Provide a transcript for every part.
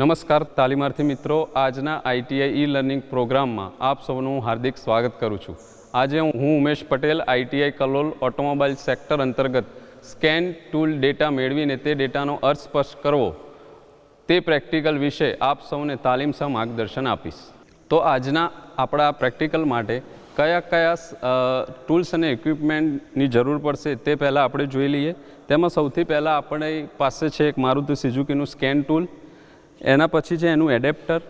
નમસ્કાર તાલીમાર્થી મિત્રો, આજના આઈટીઆઈ ઈ લર્નિંગ પ્રોગ્રામમાં આપ સૌનું હાર્દિક સ્વાગત કરું છું. આજે હું Umesh Patel, ITI Kalol automobile sector અંતર્ગત સ્કેન ટૂલ ડેટા મેળવીને તે ડેટાનો અર્થ સ્પષ્ટ કરવો, તે પ્રેક્ટિકલ વિશે આપ સૌને તાલીમ સહ માર્ગદર્શન આપીશ. તો આજના આપણા પ્રેક્ટિકલ માટે કયા કયા ટૂલ્સ અને ઇક્વિપમેન્ટની જરૂર પડશે તે પહેલાં આપણે જોઈ લઈએ. તેમાં સૌથી પહેલાં આપણે પાસે છે એક મારુતિ સિઝુકીનું સ્કેન ટૂલ. એના પછી છે એનું એડેપ્ટર,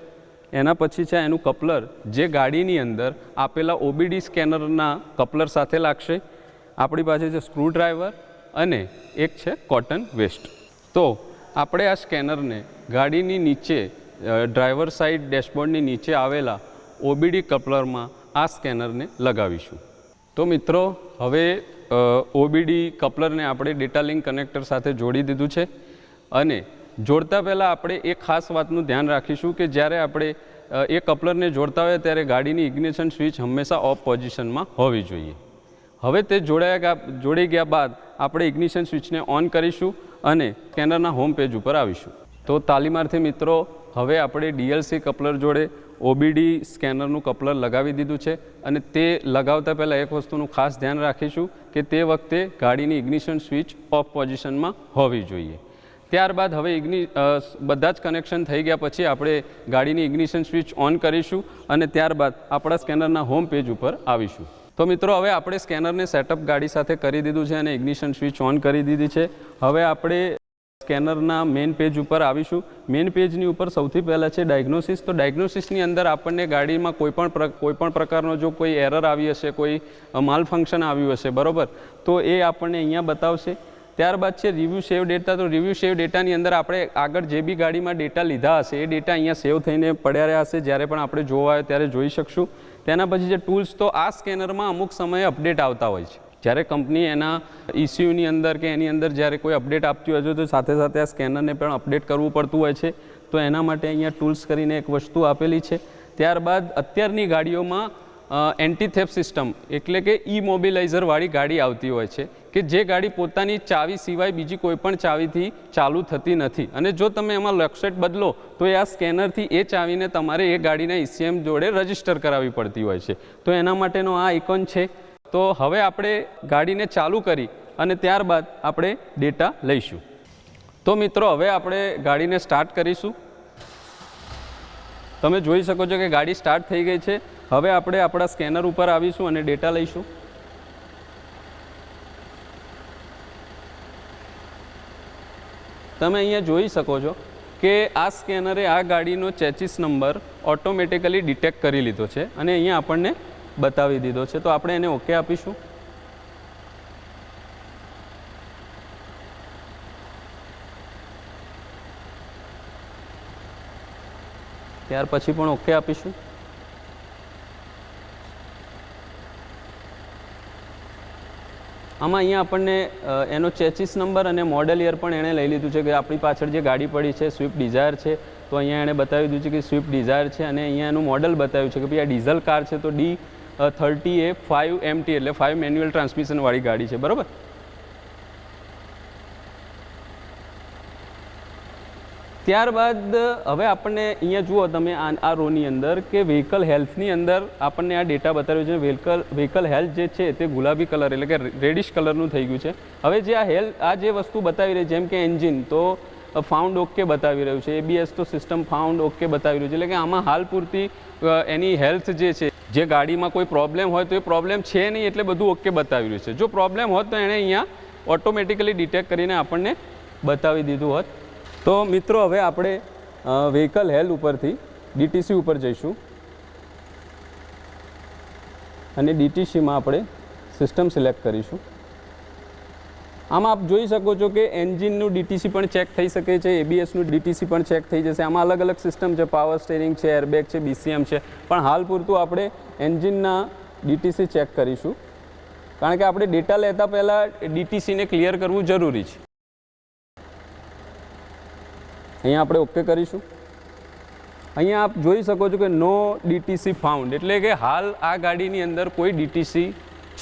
એના પછી છે એનું કપલર, જે ગાડીની અંદર આપેલા ઓબીડી સ્કેનરના કપલર સાથે લાગશે. આપણી પાસે છે સ્ક્રૂડ્રાઈવર અને એક છે કોટન વેસ્ટ. તો આપણે આ સ્કેનરને ગાડીની નીચે ડ્રાઈવર સાઈડ ડેશબોર્ડની નીચે આવેલા ઓબીડી કપલરમાં આ સ્કેનરને લગાવીશું. તો મિત્રો, હવે ઓબીડી કપલરને આપણે ડેટા લિંક કનેક્ટર સાથે જોડી દીધું છે અને જોડતા પહેલાં આપણે એ ખાસ વાતનું ધ્યાન રાખીશું કે જ્યારે આપણે એ કપલરને જોડતા હોય ત્યારે ગાડીની ઇગ્નિશન સ્વિચ હંમેશા ઓફ પોઝિશનમાં હોવી જોઈએ. હવે તે જોડાયા જોડાઈ ગયા બાદ આપણે ઇગ્નિશન સ્વિચને ઓન કરીશું અને સ્કેનરના હોમ પેજ ઉપર આવીશું. તો તાલીમાર્થી મિત્રો, હવે આપણે ડીએલસી કપલર જોડે ઓબીડી સ્કેનરનું કપલર લગાવી દીધું છે અને તે લગાવતા પહેલાં એક વસ્તુનું ખાસ ધ્યાન રાખીશું કે તે વખતે ગાડીની ઇગ્નિશન સ્વિચ ઓફ પોઝિશનમાં હોવી જોઈએ. ત્યારબાદ હવે ઇગ્નિ બધા જ કનેક્શન થઈ ગયા પછી આપણે ગાડીની ઇગ્નિશન સ્વિચ ઓન કરીશું અને ત્યારબાદ આપણા સ્કેનરના હોમ પેજ ઉપર આવીશું. તો મિત્રો, હવે આપણે સ્કેનરને સેટઅપ ગાડી સાથે કરી દીધું છે અને ઇગ્નિશન સ્વિચ ઓન કરી દીધી છે. હવે આપણે સ્કેનરના મેઇન પેજ ઉપર આવીશું. મેઇન પેજની ઉપર સૌથી પહેલાં છે ડાયગ્નોસિસ. તો ડાયગ્નોસિસની અંદર આપણને ગાડીમાં કોઈપણ કોઈપણ પ્રકારનો જો કોઈ એરર આવી હશે, કોઈ માલ ફંક્શન આવ્યું હશે, બરાબર? તો એ આપણને અહીંયા બતાવશે. ત્યારબાદ છે રિવ્યૂ સેવ ડેટા તો રિવ્યૂ સેવ ડેટાની અંદર આપણે આગળ જે બી ગાડીમાં ડેટા લીધા હશે, એ ડેટા અહીંયા સેવ થઈને પડ્યા રહ્યા હશે. જ્યારે પણ આપણે જોવા આવે ત્યારે જોઈ શકશું. તેના પછી જે ટૂલ્સ તો આ સ્કેનરમાં અમુક સમયે અપડેટ આવતા હોય છે. જ્યારે કંપની એના ઇસ્યુની અંદર કે એની અંદર જ્યારે કોઈ અપડેટ આપતી હોય છે, તો સાથે સાથે આ સ્કેનરને પણ અપડેટ કરવું પડતું હોય છે. તો એના માટે અહીંયા ટૂલ્સ કરીને એક વસ્તુ આપેલી છે. ત્યારબાદ અત્યારની ગાડીઓમાં એન્ટી થેફ સિસ્ટમ એટલે કે ઈ મોબિલાઇઝરવાળી ગાડી આવતી હોય છે કે જે ગાડી પોતાની ચાવી સિવાય બીજી કોઈ પણ ચાવીથી ચાલુ થતી નથી. અને જો તમે એમાં લક્ષેટ બદલો, તો એ આ સ્કેનરથી એ ચાવીને તમારે એ ગાડીના ઈસીએમ જોડે રજિસ્ટર કરાવવી પડતી હોય છે. તો એના માટેનો આ આઇકોન છે. તો હવે આપણે ગાડીને ચાલુ કરી અને ત્યારબાદ આપણે ડેટા લઈશું. તો મિત્રો, હવે આપણે ગાડીને સ્ટાર્ટ કરીશું. તમે જોઈ શકો છો કે ગાડી સ્ટાર્ટ થઈ ગઈ છે. હવે આપણે આપણા સ્કેનર ઉપર આવીશું અને ડેટા લઈશું. તમે અહીંયા જોઈ શકો છો કે આ સ્કેનરે આ ગાડીનો ચેચિસ નંબર ઓટોમેટિકલી ડિટેક્ટ કરી લીધો છે અને અહીંયા આપણને બતાવી દીધો છે. તો આપણે એને ઓકે આપીશું. ત્યાર પછી પણ ઓકે આપીશું. આમાં અહીંયા આપણને એનો ચેચિસ નંબર અને મોડેલ યર પણ એણે લઈ લીધું છે કે આપણી પાછળ જે ગાડી પડી છે, સ્વિફ્ટ ડિઝાયર છે, તો અહીંયા એણે બતાવી દીધું છે કે સ્વિફ્ટ ડિઝાયર છે અને અહીંયા એનું મોડેલ બતાવ્યું છે કે ભાઈ આ ડીઝલ કાર છે તો D thirty A five MT એટલે ફાઇવ મેન્યુઅલ ટ્રાન્સમિશનવાળી ગાડી છે, બરાબર? ત્યારબાદ, હવે આપણને અહીંયા જુઓ તમે આ આ રોની અંદર કે વ્હીકલ હેલ્થની અંદર આપણને આ ડેટા બતાવ્યો છે. વ્હીકલ વ્હીકલ હેલ્થ જે છે તે ગુલાબી કલર એટલે કે રેડિશ કલરનું થઈ ગયું છે. હવે જે આ હેલ્થ આ જે વસ્તુ બતાવી રહી જેમ કે એન્જિન તો ફાઉન્ડ ઓકે બતાવી રહ્યું છે. એબીએસ તો સિસ્ટમ ફાઉન્ડ ઓકે બતાવી રહ્યું છે. એટલે કે આમાં હાલ પૂરતી એની હેલ્થ જે છે, જે ગાડીમાં કોઈ પ્રોબ્લેમ હોય તો એ પ્રોબ્લેમ છે નહીં એટલે બધું ઓકે બતાવી રહ્યું છે. જો પ્રોબ્લેમ હોત તો એણે અહીંયા ઓટોમેટિકલી ડિટેક્ટ કરીને આપણને બતાવી દીધું હોત. તો મિત્રો, હવે આપણે વ્હીકલ હેલ્થ ઉપરથી ડીટીસી ઉપર જઈશું. અને ડીટીસીમાં આપણે સિસ્ટમ સિલેક્ટ કરીશું. આમાં આપ જોઈ શકો છો કે એન્જિનનું ડીટીસી પણ ચેક થઈ શકે છે એબીએસનું ડીટીસી પણ ચેક થઈ જશે. આમાં અલગ અલગ સિસ્ટમ છે પાવર સ્ટેરિંગ છે એરબેગ છે બીસીએમ છે. પણ હાલ પૂરતું આપણે એન્જિનના ડીટીસી ચેક કરીશું. કારણ કે આપણે ડેટા લેતા પહેલાં ડીટીસીને ક્લિયર કરવું જરૂરી છે. અહીંયા આપણે ઓકે કરીશું. અહીંયા આપ જોઈ શકો છો કે નો ડીટીસી ફાઉન્ડ એટલે કે હાલ આ ગાડીની અંદર કોઈ ડીટીસી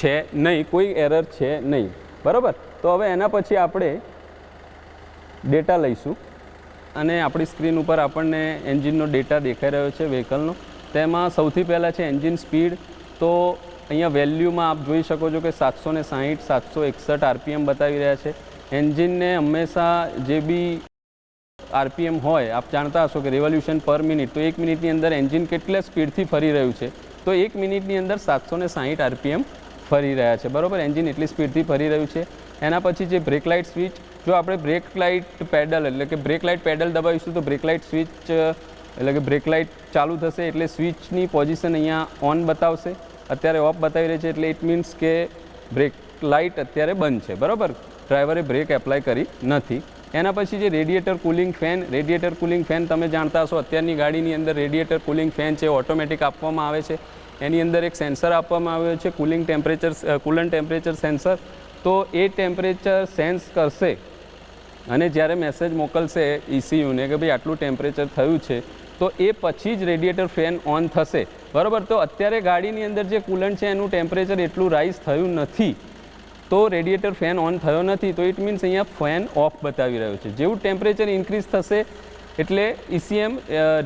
છે નહીં, કોઈ એરર છે નહીં. બરાબર? તો હવે એના પછી આપણે ડેટા લઈશું. અને આપણી સ્ક્રીન ઉપર આપણને એન્જિનનો ડેટા દેખાઈ રહ્યો છે વ્હીકલનો તેમાં સૌથી પહેલાં છે એન્જિન સ્પીડ તો અહીંયા વેલ્યુમાં આપ જોઈ શકો છો કે સાતસો ને સાહીઠ, સાતસો એકસઠ આરપીએમ બતાવી રહ્યા છે. એન્જિનને હંમેશા જે બી આરપીએમ હોય, આપ જાણતા હશો કે રેવોલ્યુશન પર મિનિટ તો એક મિનિટની અંદર એન્જિન કેટલા સ્પીડથી ફરી રહ્યું છે? તો એક મિનિટની અંદર સાતસો ને સાહીઠ આરપીએમ ફરી રહ્યા છે. બરાબર? એન્જિન એટલી સ્પીડથી ફરી રહ્યું છે. એના પછી જે બ્રેક લાઇટ સ્વિચ જો આપણે બ્રેક લાઇટ પેડલ એટલે કે બ્રેક લાઇટ પેડલ દબાવીશું તો બ્રેક લાઇટ સ્વિચ એટલે કે બ્રેક લાઇટ ચાલુ થશે, એટલે સ્વિચની પોઝિશન અહીંયા ઓન બતાવશે. અત્યારે ઓફ બતાવી રહી છે, એટલે ઇટ મીન્સ કે બ્રેક લાઇટ અત્યારે બંધ છે. બરાબર? ડ્રાઈવરે બ્રેક એપ્લાય કરી નથી. એના પછી જે radiator cooling fan radiator cooling fan તમે જાણતા હશો, અત્યારની ગાડીની અંદર રેડિએટર કુલિંગ ફેન છે ઓટોમેટિક આપવામાં આવે છે. એની અંદર એક સેન્સર આપવામાં આવ્યો છે cooling temperature coolant temperature sensor તો એ ટેમ્પરેચર સેન્સ કરશે. અને જ્યારે મેસેજ મોકલશે ઇસીયુને કે ભાઈ આટલું ટેમ્પરેચર થયું છે, તો એ પછી જ રેડિએટર ફેન ઓન થશે. બરાબર? તો અત્યારે ગાડીની અંદર જે કુલન્ટ છે, એનું ટેમ્પરેચર એટલું રાઇઝ થયું નથી. તો રેડિએટર ફેન ઓન થયો નથી, તો ઇટ મીન્સ અહીંયા ફેન ઓફ બતાવી રહ્યો છે. જેવું ટેમ્પરેચર ઇન્ક્રીઝ થશે, એટલે ઇસીએમ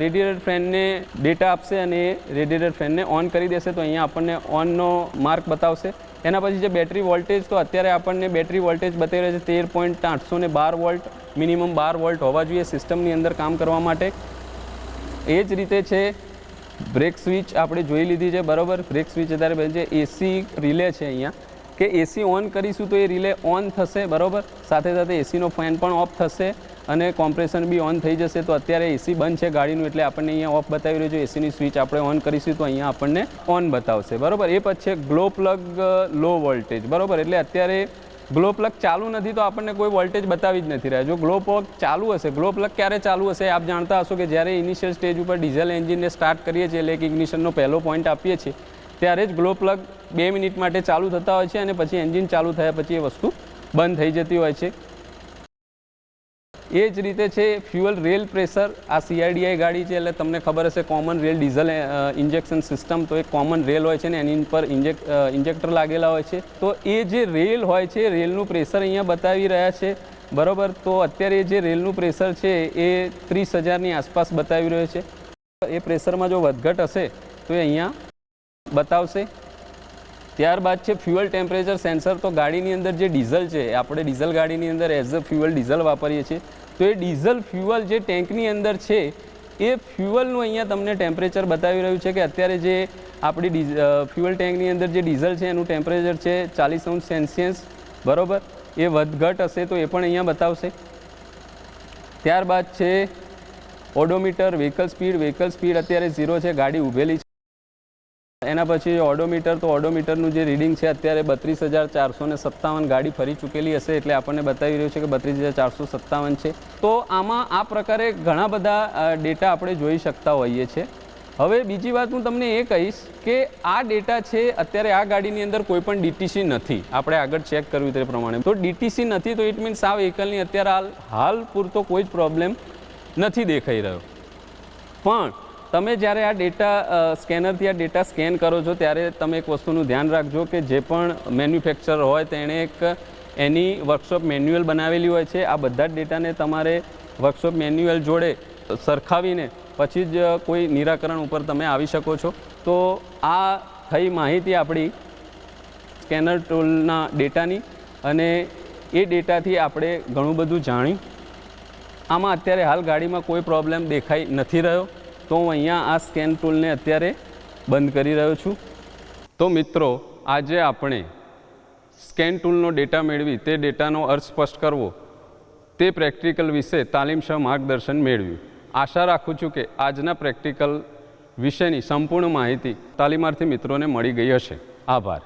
રેડિએટર ફેનને ડેટા આપશે અને એ રેડિએટર ફેનને ઓન કરી દેશે, તો અહીંયા આપણને ઓનનો માર્ક બતાવશે. એના પછી જે બેટરી વોલ્ટેજ, તો અત્યારે આપણને બેટરી વોલ્ટેજ બતાવી રહ્યો છે તેર પોઈન્ટ આઠસો ને બાર વોલ્ટ, મિનિમમ બાર વોલ્ટ હોવા જોઈએ સિસ્ટમની અંદર કામ કરવા માટે. એ જ રીતે છે, બ્રેક સ્વિચ આપણે જોઈ લીધી છે, બરાબર? બ્રેક સ્વિચ અત્યારે છે એસી રિલે છે અહીંયા. કે એસી ઓન કરીશું તો એ રિલે ઓન થશે, બરાબર? સાથે સાથે એસીનો ફેન પણ ઓફ થશે અને કોમ્પ્રેશન બી ઓન થઈ જશે. તો અત્યારે એસી બંધ છે ગાડીનું, એટલે આપણને અહીંયા ઓફ બતાવી રહ્યું છે. એસીની સ્વિચ આપણે ઓન કરીશું તો અહીંયા આપણને ઓન બતાવશે. બરાબર? એ પછી ગ્લો પ્લગ લો વોલ્ટેજ બરાબર? એટલે અત્યારે ગ્લો પ્લગ ચાલુ નથી તો આપણને કોઈ વોલ્ટેજ બતાવી જ નથી રહ્યા. જો ગ્લો પ્લગ ચાલુ હશે ગ્લો પ્લગ ક્યારે ચાલુ હશે આપ જાણતા હશો કે જ્યારે ઇનિશિયલ સ્ટેજ ઉપર ડીઝલ એન્જિનને સ્ટાર્ટ કરીએ છીએ, એટલે કે ઇગ્નિશનનો પહેલો પોઈન્ટ આપીએ છીએ. ત્યારે જ ગ્લો પ્લગ બે મિનિટ માટે ચાલુ થતા હોય છે અને પછી એન્જિન ચાલુ થયા પછી એ વસ્તુ બંધ થઈ જતી હોય છે. એ જ રીતે છે ફ્યુઅલ રેલ પ્રેશર. આ સીઆઈડીઆઈ ગાડી છે એટલે તમને ખબર હશે common rail diesel injection system તો એક કોમન રેલ હોય છે ને એની પર ઇન્જેક ઇન્જેક્ટર લાગેલા હોય છે. તો એ જે રેલ હોય છે, રેલનું પ્રેશર અહીંયા બતાવી રહ્યા છે. બરાબર? તો અત્યારે જે રેલનું પ્રેશર છે એ ત્રીસ હજારની આસપાસ બતાવી રહ્યો છે. એ પ્રેશરમાં જો વધઘટ હશે તો એ અહીંયા બતાવશે? ત્યારબાદ છે ફ્યુઅલ ટેમ્પરેચર સેન્સર તો ગાડીની અંદર જે ડીઝલ છે આપણે ડીઝલ ગાડીની અંદર એઝ અ ફ્યુઅલ ડીઝલ વાપરીએ છીએ. તો એ ડીઝલ ફ્યુઅલ જે ટેન્કની અંદર છે, એ ફ્યુઅલનું અહીંયા તમને ટેમ્પરેચર બતાવી રહ્યું છે કે અત્યારે જે આપણી ડીઝ ફ્યુઅલ ટેન્કની અંદર જે ડીઝલ છે, એનું ટેમ્પરેચર છે ચાલીસ અંશ સેલ્સિયસ, બરાબર? એ વધઘટ હશે તો એ પણ અહીંયા બતાવશે. ત્યારબાદ છે, odometer vehicle speed vehicle speed અત્યારે ઝીરો છે, ગાડી ઊભેલી છે એના પછી ઓડોમીટર, તો ઓડોમીટરનું જે રીડિંગ છે અત્યારે બત્રીસ હજાર ચારસો ને સત્તાવન ગાડી ફરી ચૂકેલી હશે એટલે આપણને બતાવી રહ્યું છે કે બત્રીસ હજાર ચારસો સત્તાવન છે. તો આમાં આ પ્રકારે ઘણા બધા ડેટા આપણે જોઈ શકતા હોઈએ છીએ હવે બીજી વાત હું તમને એ કહીશ કે આ ડેટા છે અત્યારે આ ગાડીની અંદર કોઈ પણ ડીટીસી નથી. આપણે આગળ ચેક કરવી તે પ્રમાણે. તો ડીટીસી નથી તો ઇટ મીન્સ આ વ્હીકલની અત્યારે હાલ હાલ પૂરતો કોઈ જ પ્રોબ્લેમ નથી દેખાઈ રહ્યો. પણ તમે જ્યારે આ ડેટા સ્કેનરથી આ ડેટા સ્કેન કરો છો, ત્યારે તમે એક વસ્તુનું ધ્યાન રાખજો કે જે પણ મેન્યુફેક્ચર હોય તેણે એક એની વર્કશોપ મેન્યુઅલ બનાવેલી હોય છે. આ બધા જ ડેટાને તમારે વર્કશોપ મેન્યુઅલ જોડે સરખાવીને પછી જ કોઈ નિરાકરણ ઉપર તમે આવી શકો છો. તો આ થઈ માહિતી આપણી સ્કેનર ટૂલના ડેટાની અને એ ડેટાથી આપણે ઘણું બધું જાણ્યું આમાં અત્યારે હાલ ગાડીમાં કોઈ પ્રોબ્લેમ દેખાઈ નથી રહ્યો. તો હું અહીંયા આ સ્કેન ટૂલને અત્યારે બંધ કરી રહ્યો છું. તો મિત્રો, આજે આપણે સ્કેન ટૂલનો ડેટા મેળવી, તે ડેટાનો અર્થ સ્પષ્ટ કરવો, તે પ્રેક્ટિકલ વિશે તાલીમસહ માર્ગદર્શન મેળવ્યું. આશા રાખું છું કે આજના પ્રેક્ટિકલ વિશેની સંપૂર્ણ માહિતી તાલીમાર્થી મિત્રોને મળી ગઈ હશે. આભાર.